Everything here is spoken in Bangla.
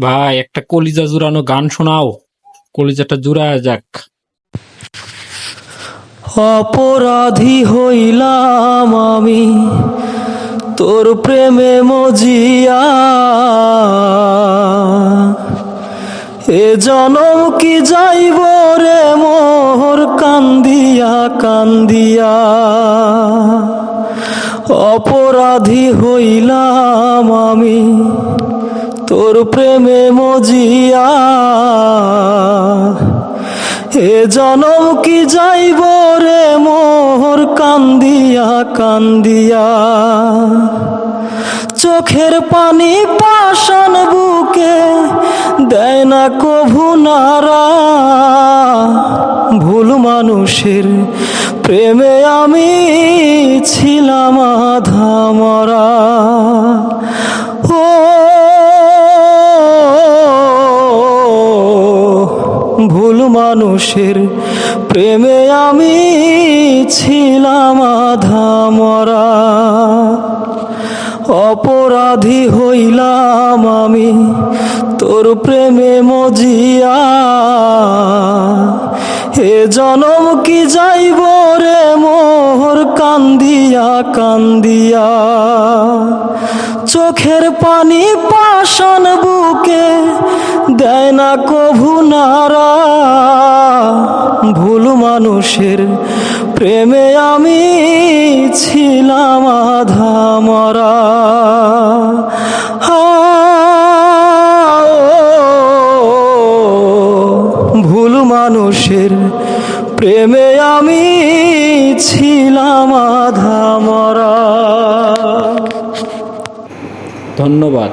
ভাই, একটা কলিজা জুড়ানো গান শোনাও। কলিজাটা জুড়ায় যাক। অপরাধী হইলাম আমি, তোর প্রেমে মজিয়া। এ জনম কি যাইব রে মোর, কান্দিয়া কান্দিয়া। অপরাধী হইলাম আমি তোর প্রেমে মজিয়া। এ জনম কি যাইব রে মোর কান্দিয়া কান্দিয়া? চোখের পানি পাশান বুকে দেয় না কভু নারা। ভুল মানুষের প্রেমে আমি ছিলাম আধা ভুল মানুষের প্রেমে আমি ছিলাম আধা মরা। অপরাধী হইলাম আমি তোর প্রেমে মজিয়া। হে জনম কি যাইব রে মোর কান্দিয়া কান্দিয়া। চোখের পানি পাশান বুকে দেয় না কভু মানুষের প্রেমে আমি ছিলাম আধা মরা। ভুল মানুষের প্রেমে আমি ছিলাম আধা মরা। ধন্যবাদ।